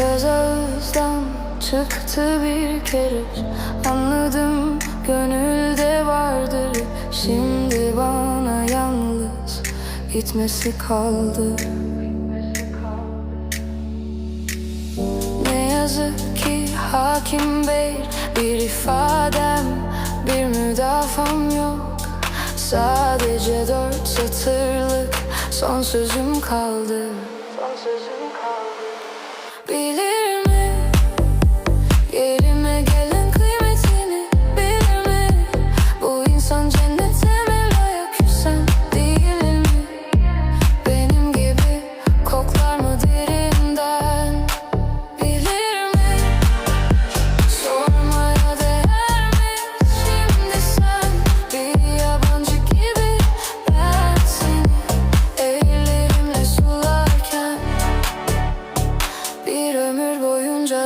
Söz ağızdan çıktı bir kere. Anladım gönülde vardır. Şimdi bana yalnız gitmesi kaldı. Ne yazık ki hakim bey Bir ifadem bir müdafam yok. Sadece dört satırlık son sözüm kaldı. Son sözüm kaldı Bilir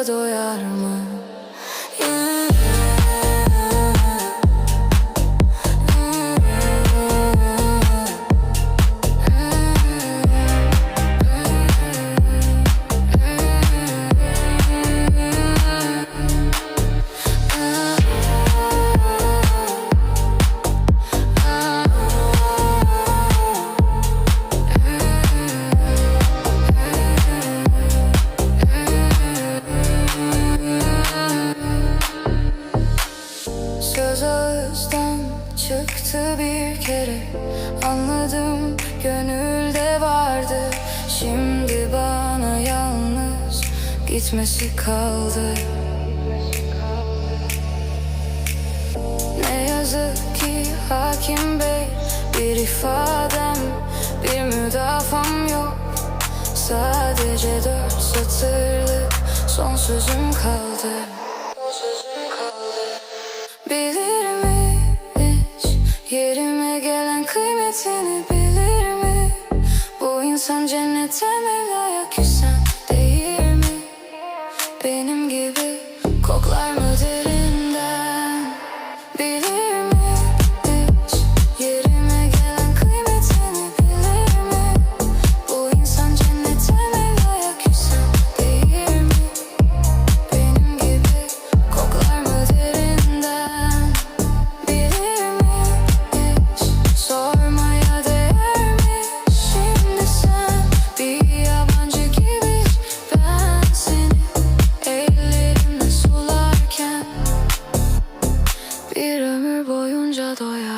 doyar mı? Çıktı bir kere. Anladım gönülde vardı. Şimdi bana yalnız gitmesi kaldı. Ne yazık ki hakim bey Bir ifadem bir müdafam yok. Sadece dört satırlık son sözüm kaldı yerime gelen kıymetini bilir mi? Bu insan cennete mi 이름을 보여줘도야